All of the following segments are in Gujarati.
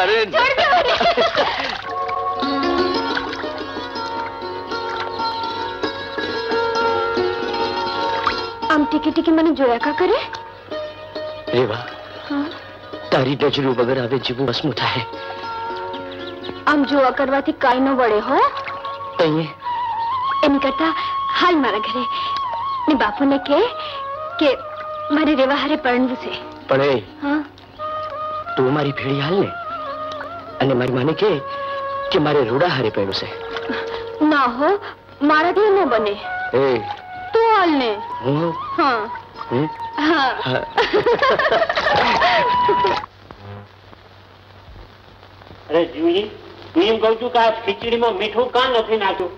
અરે આમ ટીકી ટીકી મને જોયા કા કરે? રેવા તારી નજરો વગર આવે જીવું વસમું થાય. આમ જોવા કરવાથી કાઈ ન વળે હો. અહીંયા એની કરતા હાલ મારા ઘરે. ને બાપુને કે કે મારે રેવા હારે પરણવું છે. પણ એ તું મારી ભેળી હાલ ને. અને મારી માને કે કે મારે રૂડા હારે પડ્યું છે. ના હો મારાથી ન બને. એ તું હાલ ને. હું હા. હા? હા. અરે જીવજી હું એમ કહું છું કે આ ખીચડીમાં મીઠું કાં નથી નાખ્યું?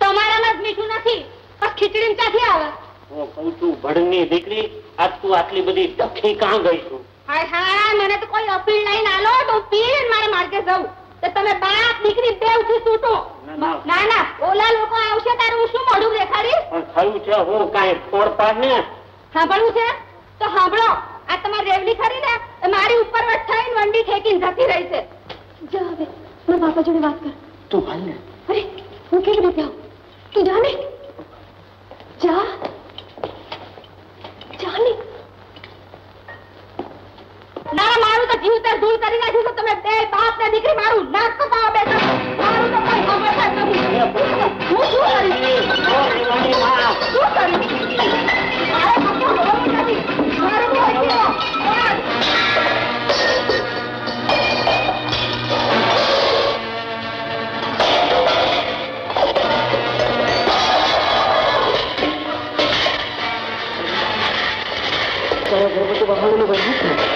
તમારામાં જ મીઠું નથી આ ખીચડી ક્યાંથી આવે? હું કઉ છું ભણની દીકરી આજ તું આટલી બધી ડખી કાં ગઈ છું? હાય હાય મને તો કોઈ અપીલ નહીં. આલો તો પીર મારે માર્કે જવું તો તમે બાપ દીકરી બેવથી છૂટો ના, ના. ઓલા લોકો આવશે તારે હું શું મોઢું દેખાડીશ? પણ થયું છે હું કાંઈ ફોડ પાડ ને સાંભળવું છે? તો સાંભળો આ તમારી રેવડી ખરી ને? એ મારી ઉપર વટ થઈને વંડી ઠેકીને જતી રહી છે. જા હવે મારા બાપા જોડે વાત કર. તું હાલ ને. અરે હું કેવી રીતે આવું? તું જા ને. જા જા ને ના મારું તો જીવ તર ધૂળ કરી નાખ્યું છે તમે બે બાપ ને દીકરી મારું નાક કપાવા બેઠા છો. મારું તો કોઈ ખબર જ નથી હું શું કરીશ ઓ રેવાની માં. શું કરીશ મારે કશું હોવું નથી મારું કોઈ જીવો. બસ. તારા ઘર બધું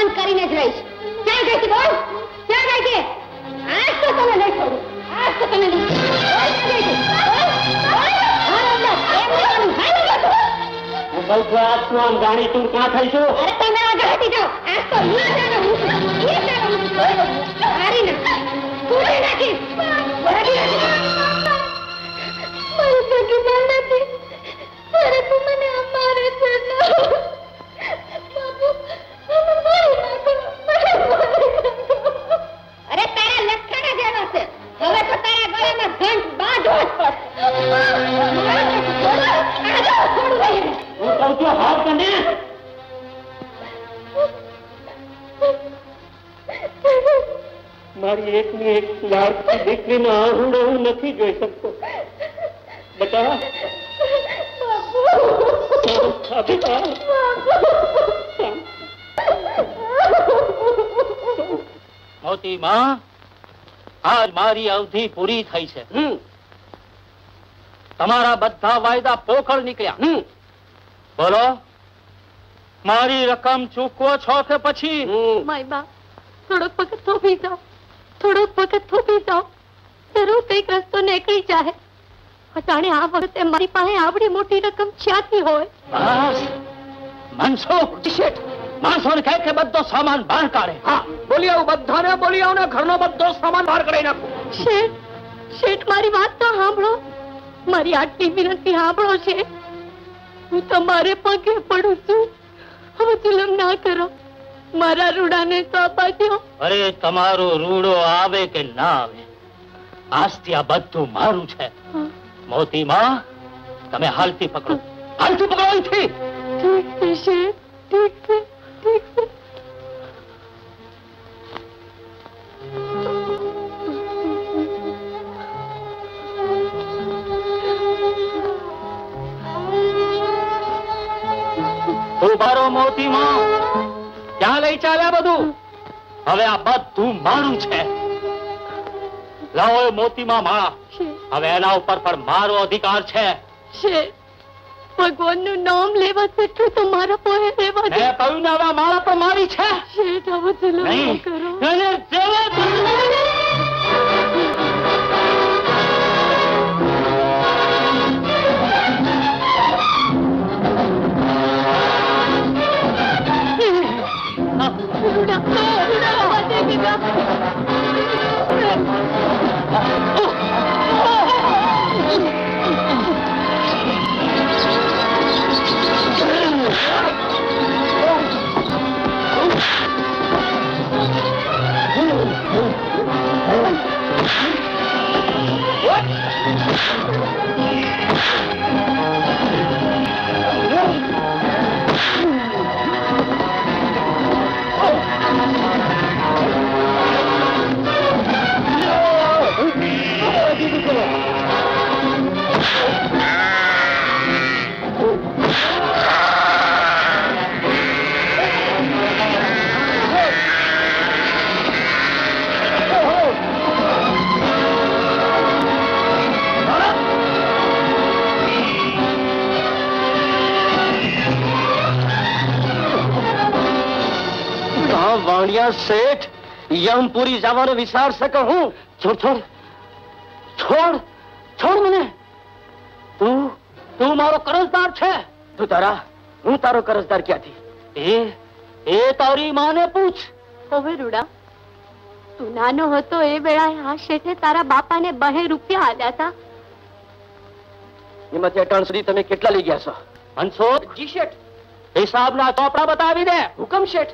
બંધ કરીને જ રહીશ. ક્યાં ગઈ છે બોલ? ક્યાં ગઈ છે આજ તો તને નહીં છોડું. આજ તો તને નહીં છોડું. બોલ, મારી એક ની એક લાડકી દીકરીનો આહુડો હું નથી જોઈ શકતો. બટા મોતી માં આજ મારી અવધિ પૂરી થઈ છે. હમ. તમારા બધા વાયદા પોખળ નીકળ્યા. હમ. બોલો મારી રકમ ચૂકવો છો કે પછી? થોડોક વખત જાઓ. થોડોક વખત થોભી જાઓ. જરૂર કંઈક રસ્તો નીકળી જાય અટાણે આ વખતે મારી પાસે આવડી મોટી રકમ ક્યાંથી હોય? બસ. મનસુખ શેઠ માણસોને કહે કે બધો સામાન બહાર કાઢે. હા બોલી આવું બધાને બોલી આવું ને ઘરનો બધો સામાન બહાર કાઢી નાખો. શેઠ શેઠ મારી વાત તો સાંભળો. મારી આટલી વિનંતી સાંભળો છે હું તમારે પગે પડું છું. હવે જુલમ ના કરો. મારા રૂડાને બાજ્યો અરે તમારો રૂડો આવે કે ના આવે આજથી આ બધું મારું છે. મોતી માં તમે હાલથી પકડો. હાલથી પકડો અહીંથી! ઠીક છે ઠીક છે ઠીક છે ઉભારો મોતી માં ક્યાં લઈ ચાલ્યા બધું? હવે આ બધું મારું છે. લાવો એ મોતીમાં માળા. હવે એના ઉપર પણ મારો અધિકાર છે. ભગવાનનું નામ લેવા જેટલું તો મારા પોહે રહેવા દે. મેં કહ્યું ને હવે માળા પર મારી છે. શેઠ હવે કરો. નહીં What? વાણિયા શેઠ યમપુરી જવાનો વિચાર છે કે હું? છોડ છોડ. છોડ? છોડ મને? તું તું મારો કરજદાર છે. તું તારા હું તારો કરજદાર ક્યાંથી? એ એ તારી માને પૂછ. હવે રૂડા. તું નાનો હતો એ વેળાએ આ શેઠે તારા બાપાને બહે રૂપિયા આલ્યા હતા. એમાંથી અટાણ સુધી તમે કેટલા લઈ ગયા છો? હંસો જી શેઠ. હિસાબના ચોપડા બતાવી દે. હુકમ શેઠ.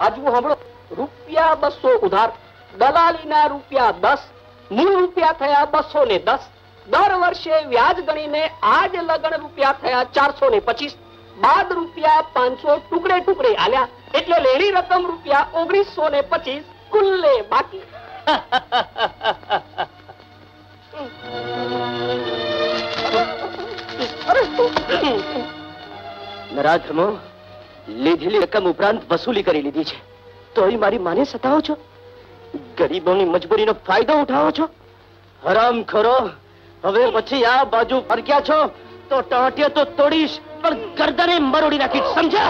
આજુ સાંભળો. રૂપિયા બસો ઉધાર, દલાલીના રૂપિયા દસ, મૂળ રૂપિયા થયા બસો ને દસ. દર વર્ષે વ્યાજ ગણીને આજ લગન રૂપિયા થયા ચારસો ને પચીસ. બાદ રૂપિયા પાંચસો ટુકડે ટુકડે આલ્યા. એટલે લેણી રકમ રૂપિયા ઓગણીસો ને પચીસ કુલ્લે બાકી. નરાધમો લીધેલી રકમ ઉપરાંત વસૂલી કરી લીધી છે. તોય મારી માને સતાવો છો? ગરીબોની મજબૂરીનો ફાયદો ઉઠાવો છો? હરામ ખરો. હવે પછી આ બાજુ ફરક્યા છો? તો ટાંટિયા તો તોડીશ, પણ ગરદને મરોડી નાખીશ, સમજ્યા?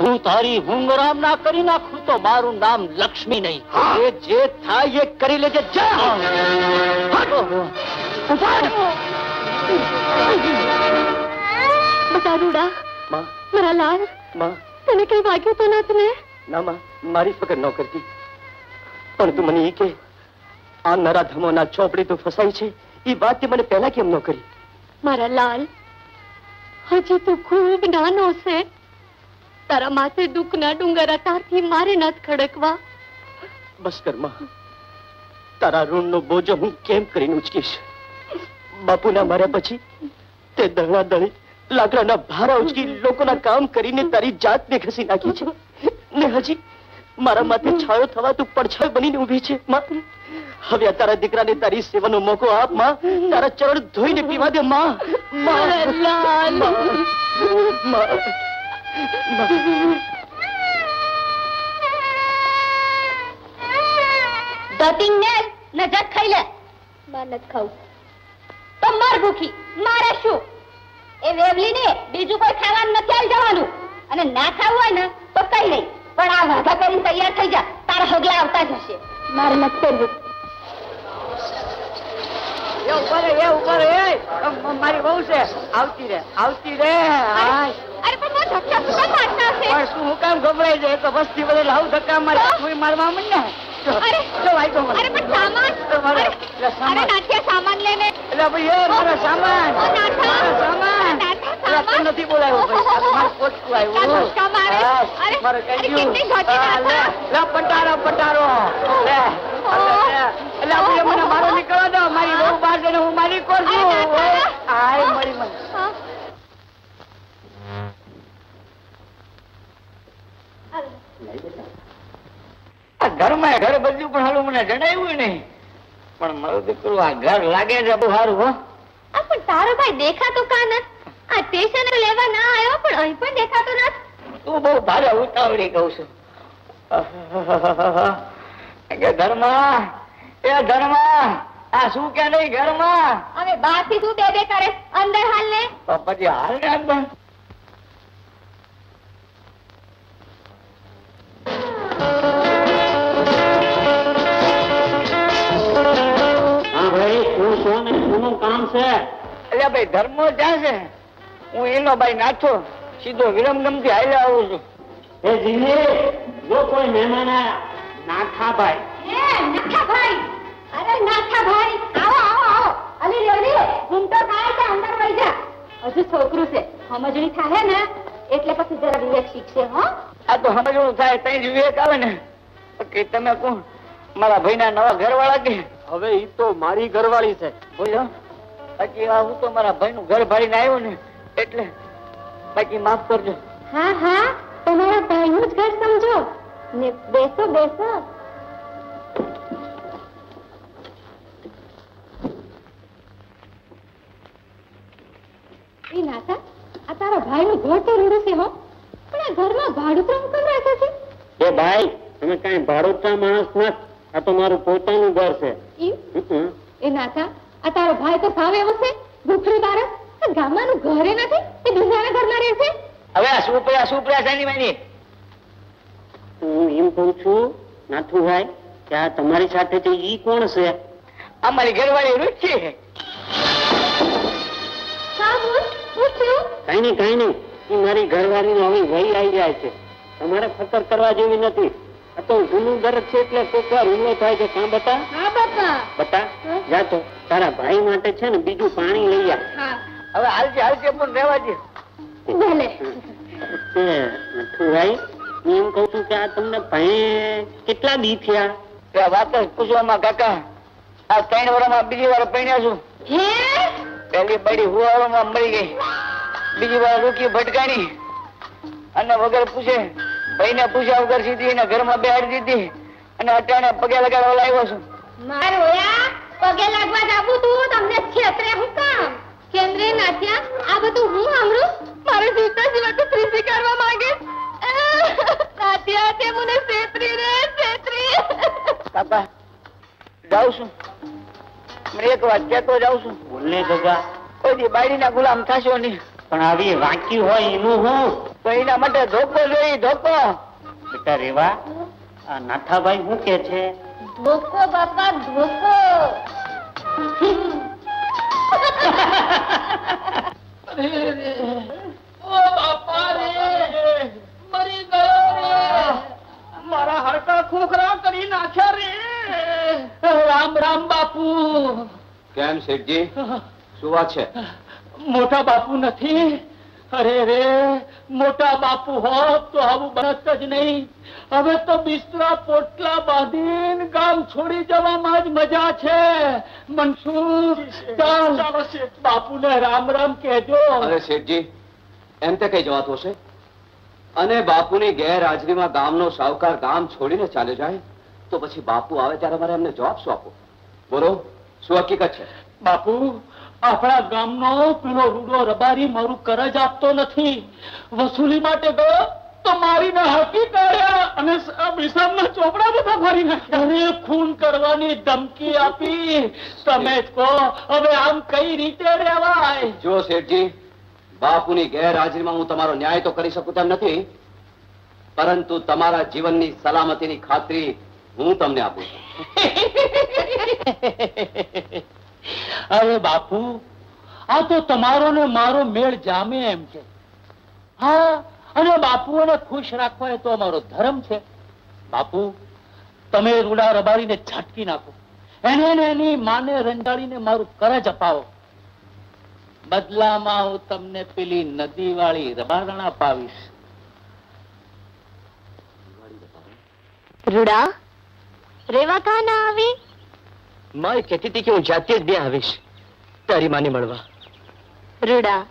હું તારી હુંગરામ ના કરી નાખું તો મારું નામ લક્ષ્મી નહીં. એ જે થાય એ કરી લેજે. જા! માં. મારા લાલ. માં. તને કઈ વાગ્યું તો નથી ને ના માં. મારી પકડ ન કરતી. પણ તું મને એ કે આ નરાધમોના ચોપડી તો ફસાઈ છે એ વાત તે મને પહેલા કેમ ન કરી? મારા લાલ હજી તું ખૂબ નાનો છે. તારા માથે દુઃખના ડુંગર અતારથી મારે નથી ખડકવા. બસ કરમાં. તારા ઋણનો બોજો હું કેમ કરીને ઉચકીશ? બાપુના માર્યા પછી તે દળા દળી લાકડાના ભારા ઉચકી લોકોના કામ કરીને તારી જાતને ઘસી નાખી છે. ને હજી મારા માથે છાયો થવા તું પડછાયો બનીને ઊભી છે માં. હવે આ તારા દીકરાને તારી સેવાનો મોકો આપમાં. તારા ચરણ ધોઈને પીવા દે માં. માં. દતિંગ ને નજર ખાઈ લે. માં નથી ખાવું તો મર ભૂખી. મારે શું? એ વેવલી ને બીજું કોઈ ખાવાનું નથી આવી જવાનું. અને ના ખાવું હોય ને તો કઈ નહીં. પણ આ વાઘા કરીને તૈયાર થઈ જા. તારા હગલા આવતા જ હશે. મારે નથી કરવું એ ઉપર એ ઉપર રે. મારી બહુ છે. આવતી રે આવતી રે. અરે પણ બહુ ધક્કા શું કામ મારતા છે પણ શું હું કામ ગભરાઈ જાય? તો વસ્તી બધે લાવ ધક્કા મારે મારવા માંડ ને જો, અરે જો વાગ્યો મને. અરે પણ સામાન અરે એટલે સામાન. નાથિયા સામાન લે ને એટલે ભાઈ એ મારો સામાન. ઓ, નાથા. સામાન. સામાન. નથી બોલાવ્યો ભાઈ. આ તો મારું પોચકું આવ્યું. ના, ધક્કા મારે. હા, અરે, મારે કહી ગયું. કેટલી ઘટી હા, લે, પટારો પટારો. લે, એટલે મને મારો નીકળવા દો. મારી બહુ બાર હું મારી કોર છું આય મળી મને. ઘરમાં ઘર બદલ્યું પણ હાલું મને જણાવ્યું નહીં. પણ મારું દીકરો આ ઘર લાગે છે બહુ સારું હો. આ પણ તારો ભાઈ દેખાતો કા નથી? આ સ્ટેશન લેવા ના આવ્યો પણ અહીં પણ દેખાતો નથી. તું બહુ ભારે ઉતાવળી કહું છું. કે ઘરમાં એ ઘરમાં આ શું કે નહીં ઘરમાં? હવે બહારથી શું બે બે કરે? અંદર હાલ ને. પછી હાલ ને અંદર. છે. એટલે ભાઈ ધર્મો ક્યાં છે? હું એનો ભાઈ નાથો સીધો વિરમગમથી હાલ્યા આવું છું. એ જીને જો કોઈ મહેમાન નાથા ભાઈ. એ નાથાભાઈ અરે નાથાભાઈ આવો આવો આવો. અલી રેડી હું તો કાય છે અંદર વઈ જા. હજુ છોકરું છે સમજણી થાય ને? એટલે પછી જરા વિવેક શીખશે હો. આ તો સમજણું થાય તઈ જ વિવેક આવે ને. કે તમે કોણ? મારા ભાઈના નવા ઘરવાળા કે? હવે ઈ તો મારી ઘરવાળી છે. બોલો. આ હું તો મારા ભાઈનું ઘર ભાડીને આવ્યો ને એટલે બાકી માફ કરજો. હા હા તમારા ભાઈનું જ ઘર સમજો. ને બેસો બેસો. એ નાતા આ તારા ભાઈનું ઘર તો રૂડું છે હો. પણ આ ઘરમાં ભાડું પણ કેમ રાખે છે? એ ભાઈ તમે કઈ માણસ નથી. આ તો મારું પોતાનું ઘર છે. એ નાતા આ તારો ભાઈ તો સાવ એવો છે ભૂખરી બારસ ગામમાંનું ઘરે નથી તે બીજાના ઘરમાં રહે છે. હવે આ સુપ્રિયા સુપ્રિયા શાની માની હું એમ કહું છું નાથુભાઈ કે આ તમારી સાથે તો ઈ કોણ છે? અમારી ઘરવાળી રૂચી છે. શું કઈ નહીં કઈ નહીં. ઈ મારી ઘરવાળી નો હવે વહી આવી જાય છે. તમારે ફકર કરવા જેવી નથી. આ તો જૂનું ઘર છે એટલે કોક વાર હુમલો થાય છે. કાં બતા. હા બાપા જા તો. તારા ભાઈ માટે છે ને બીજું પાણી લઈ આ હા. હવે હાલજે હાલજે પણ રહેવા દે. ભલે. તે હું એમ કઉ છું કે આ તમને ભાઈ કેટલા દી થયા? તે વાત જ પૂછવામાં કાકા આ ત્રણ વર્ષમાં બીજી વાર પૈણ્યા છું. હે? પહેલી બડી હુવાળોમાં મરી ગઈ. બીજી વાર રૂકી ભટકાણી અને વગર પૂછે ભાઈને પૂછ્યા વગર સીધી એના ઘરમાં બેહાડી દીધી અને અટાણે પગે લગાડવા લાવ્યો છું. મારું ઓયા પગે લાગવા જાવું તું? તમને છેતરે હું કામ? કેન્દ્રે નાથ્યા આ બધું હું સાંભળું? મારે જીવતા જીવા તો ત્રીસી કરવા માંગે. નાથ્યા તે મને છેતરી રે છેતરી. કાકા જાઉં છું. મને એક વાત કહેતો જાઉં છું. બોલને ગગા કોઈ દી બાયડીના ગુલામ થશો નહીં. પણ આવી વાંકી હોય એનું હું? તો એના માટે ધોકો જોઈ ધોકો. બેટા રેવા આ નાથાભાઈ શું કે છે? ધોકો બાપા ધોકો. મારા હડકા ખોખરા કરી નાખ્યા રે. રામ રામ બાપુ. કેમ શેઠજી? શું વાત છે? મોટા બાપુ નથી. અરે રે મોટા બાપુ હોત તો આવું બનત જ નહીં. હવે તો બિસ્તરા પોટલા બાંધીને ગામ છોડી જવામાં જ મજા છે. મનસુર ચાલ. બાપુને રામ રામ કહેજો. અરે શેઠજી એમ તે કઈ જવાતું હશે? અને બાપુની ગેરહાજરીમાં ગામનો સાવકાર ગામ છોડીને ચાલે જાય? તો પછી બાપુ આવે ત્યારે મારે એમને જવાબ શું આપો બોલો શું હકીકત છે? બાપુ આપણા ગામનો પેલો રૂડો રબારી મારું કરજ આપતો નથી. વસૂલી માટે ગયો તો મારીને હાકી કાઢ્યા અને વિસામના ચોપડા બધા ભરી નાખ્યા. ખૂન કરવાની ધમકી આપી. તમે કહો હવે આમ કઈ રીતે રહેવાય? જો શેઠજી બાપુની ગેરહાજરીમાં હું તમારો ન્યાય તો કરી શકું તેમ નથી પરંતુ તમારા જીવનની સલામતીની ખાતરી હું તમને આપું છું. અરે બાપુ, આ તો તમારો ને મારો મેળ જામે એમ છે. હા, અને બાપુઓને ખુશ રાખવા એ તો અમારો ધર્મ છે. બાપુ, તમે રૂડા રબારીને છાટકી નાખો. એને એની માને રંજાડીને મારું કરજ અપાવો. બદલામાં હું તમને પેલી નદી વાળી રબારણ અપાવીશ. રૂડા, રેવા કા ના આવી? માં કહેતી હતી કે હું જાતે જ ત્યાં આવીશ. તારી માને મળવા. રૂડા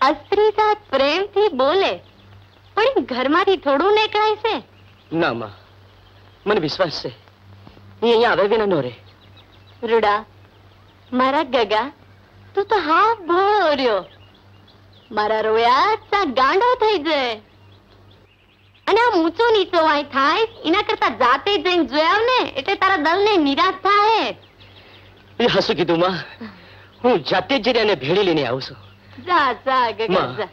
અસ્ત્રી સાથ પ્રેમથી બોલે પણ ઘરમાંથી થોડું નીકળાય છે? ના માં. મને વિશ્વાસ છે. એ અહીંયા આવે વિના નો રે રૂડા મારા ગગા તું તો હા ભોળો રહ્યો. મારા રોયા ગાંડો થઈ જાય અને આમ ઊંચો નીચો વાય થાય એના કરતા જાતે જઈને જોયા ને એટલે તારા દલને નિરાશ થાય એ હસું કીધું માં હું જાતે જ જઈને ભેળી લઈને આવું છું. જા જા ગગન જા